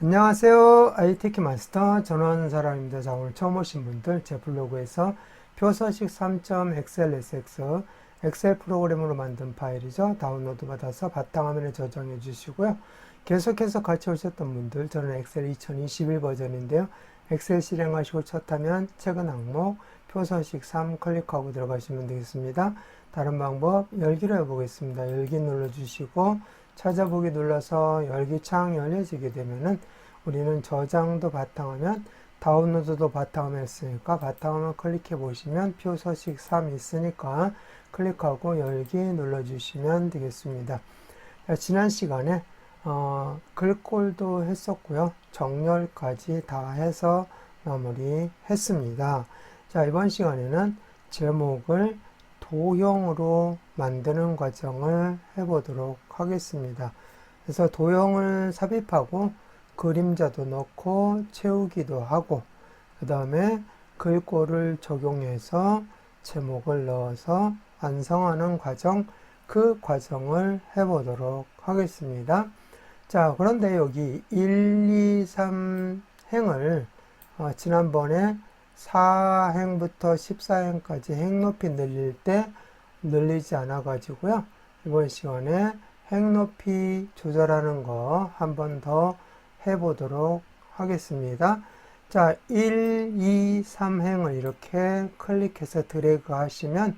안녕하세요. ITK 마스터 전원사랑입니다. 자, 오늘 처음 오신 분들 제 블로그에서 표서식 3.xlsx 엑셀 프로그램으로 만든 파일이죠. 다운로드 받아서 바탕화면에 저장해 주시고요. 계속해서 같이 오셨던 분들 저는 엑셀 2021 버전인데요. 엑셀 실행하시고 첫 화면 최근 항목 표서식 3 클릭하고 들어가시면 되겠습니다. 다른 방법 열기로 해보겠습니다. 열기 눌러주시고 찾아보기 눌러서 열기 창 열려지게 되면은 우리는 저장도 바탕화면 다운로드도 바탕화면 있으니까 바탕화면 클릭해 보시면 표 서식 3 있으니까 클릭하고 열기 눌러주시면 되겠습니다. 자, 지난 시간에 어, 글꼴도 했었고요. 정렬까지 다 해서 마무리 했습니다. 자, 이번 시간에는 제목을 도형으로 만드는 과정을 해보도록 하겠습니다. 그래서 도형을 삽입하고 그림자도 넣고 채우기도 하고 그 다음에 글꼴을 적용해서 제목을 넣어서 완성하는 과정 그 과정을 해보도록 하겠습니다. 자 그런데 여기 1, 2, 3 행을 어, 지난번에 4행부터 14행까지 행 높이 늘릴 때 늘리지 않아 가지고요. 이번 시간에 행 높이 조절하는 거 한 번 더 해보도록 하겠습니다. 자, 1, 2, 3행을 이렇게 클릭해서 드래그 하시면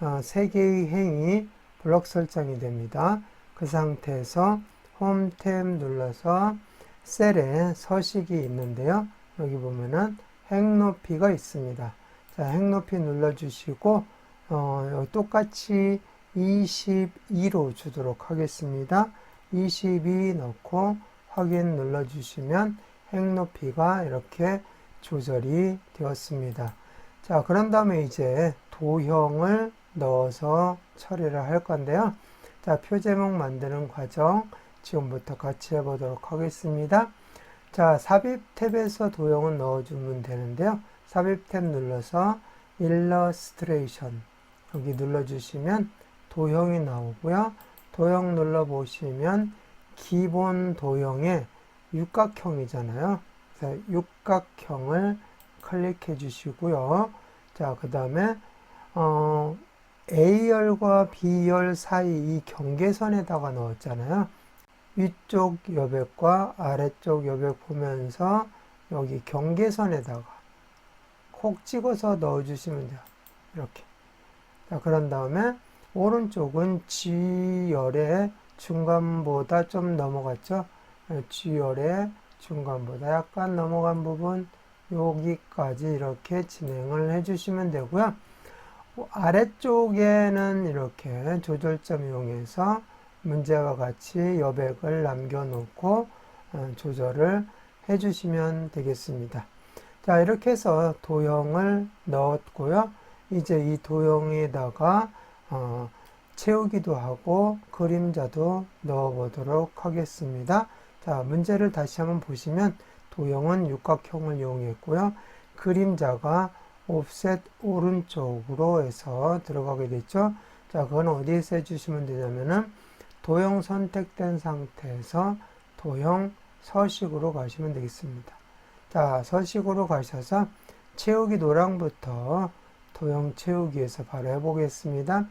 어, 3개의 행이 블록 설정이 됩니다. 그 상태에서 홈 탭 눌러서 셀에 서식이 있는데요. 여기 보면은 행 높이가 있습니다. 자, 행 높이 눌러주시고 어, 똑같이 22로 주도록 하겠습니다. 22 넣고 확인 눌러주시면 행 높이가 이렇게 조절이 되었습니다. 자, 그런 다음에 이제 도형을 넣어서 처리를 할 건데요. 자, 표제목 만드는 과정 지금부터 같이 해보도록 하겠습니다. 자, 삽입 탭에서 도형을 넣어주면 되는데요. 삽입 탭 눌러서 일러스트레이션 여기 눌러주시면 도형이 나오고요. 도형 눌러보시면 기본 도형의 육각형이잖아요. 그래서 육각형을 클릭해 주시고요. 자, 그 다음에 어, A열과 B열 사이 이 경계선에다가 넣었잖아요. 위쪽 여백과 아래쪽 여백 보면서 여기 경계선에다가 콕 찍어서 넣어주시면 돼요. 이렇게. 자, 그런 다음에 오른쪽은 G열의 중간보다 좀 넘어갔죠. G열의 중간보다 약간 넘어간 부분 여기까지 이렇게 진행을 해주시면 되고요. 아래쪽에는 이렇게 조절점 이용해서 문제와 같이 여백을 남겨놓고 어, 조절을 해주시면 되겠습니다. 자, 이렇게 해서 도형을 넣었고요. 이제 이 도형에다가 어, 채우기도 하고 그림자도 넣어 보도록 하겠습니다. 자, 문제를 다시 한번 보시면 도형은 육각형을 이용했고요. 그림자가 옵셋 오른쪽으로 해서 들어가게 됐죠. 자, 그건 어디에서 해주시면 되냐면은 도형 선택된 상태에서 도형 서식으로 가시면 되겠습니다. 자, 서식으로 가셔서 채우기 노랑부터 도형 채우기에서 바로 해보겠습니다.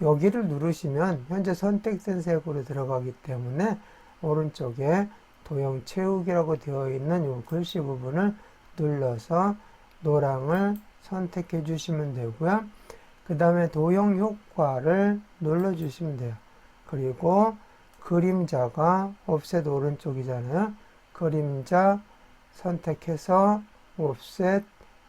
여기를 누르시면 현재 선택된 색으로 들어가기 때문에 오른쪽에 도형 채우기라고 되어 있는 이 글씨 부분을 눌러서 노랑을 선택해 주시면 되고요. 그 다음에 도형 효과를 눌러 주시면 돼요. 그리고 그림자가 옵셋 오른쪽이잖아요. 그림자 선택해서 옵셋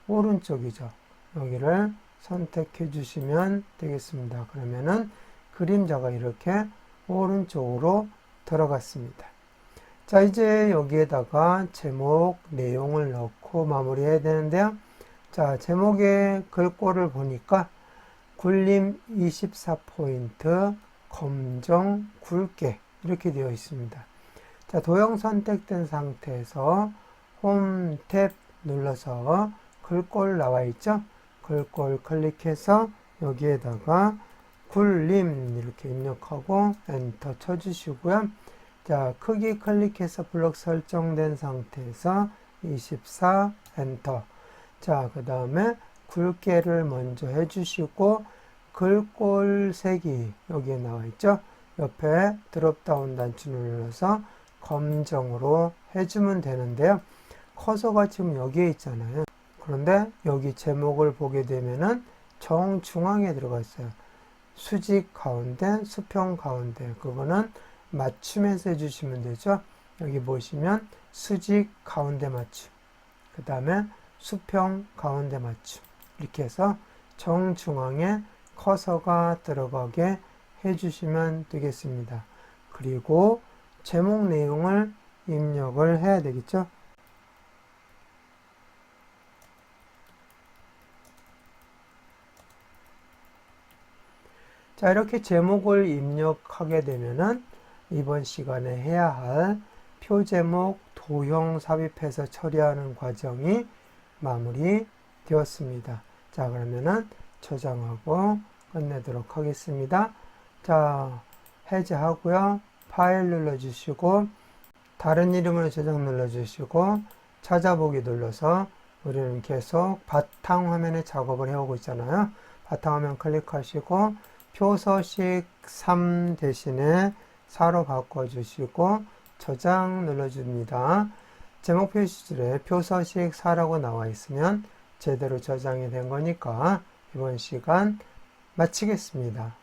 오른쪽이죠. 여기를 선택해 주시면 되겠습니다. 그러면은 그림자가 이렇게 오른쪽으로 들어갔습니다. 자, 이제 여기에다가 제목 내용을 넣고 마무리해야 되는데요. 자, 제목의 글꼴을 보니까 굴림 24포인트 검정 굵게 이렇게 되어 있습니다. 자, 도형 선택된 상태에서 홈 탭 눌러서 글꼴 나와 있죠? 글꼴 클릭해서 여기에다가 굴림 이렇게 입력하고 엔터 쳐주시고요. 자, 크기 클릭해서 블록 설정된 상태에서 24 엔터. 자, 그 다음에 굵게를 먼저 해주시고 글꼴 색이 여기에 나와 있죠. 옆에 드롭다운 단추를 눌러서 검정으로 해주면 되는데요. 커서가 지금 여기에 있잖아요. 그런데 여기 제목을 보게 되면은 정중앙에 들어가 있어요. 수직 가운데, 수평 가운데. 그거는 맞춤해서 해주시면 되죠. 여기 보시면 수직 가운데 맞춤. 그 다음에 수평 가운데 맞춤. 이렇게 해서 정중앙에 커서가 들어가게 해주시면 되겠습니다. 그리고 제목 내용을 입력을 해야 되겠죠. 자, 이렇게 제목을 입력하게 되면은 이번 시간에 해야 할 표 제목 도형 삽입해서 처리하는 과정이 마무리 되었습니다. 자, 그러면은 저장하고 끝내도록 하겠습니다. 자, 해제하고요. 파일 눌러주시고, 다른 이름으로 저장 눌러주시고, 찾아보기 눌러서 우리는 계속 바탕화면에 작업을 해오고 있잖아요. 바탕화면 클릭하시고, 표서식 3 대신에 4로 바꿔주시고, 저장 눌러줍니다. 제목 표시줄에 표서식 4라고 나와 있으면 제대로 저장이 된 거니까 이번 시간 마치겠습니다.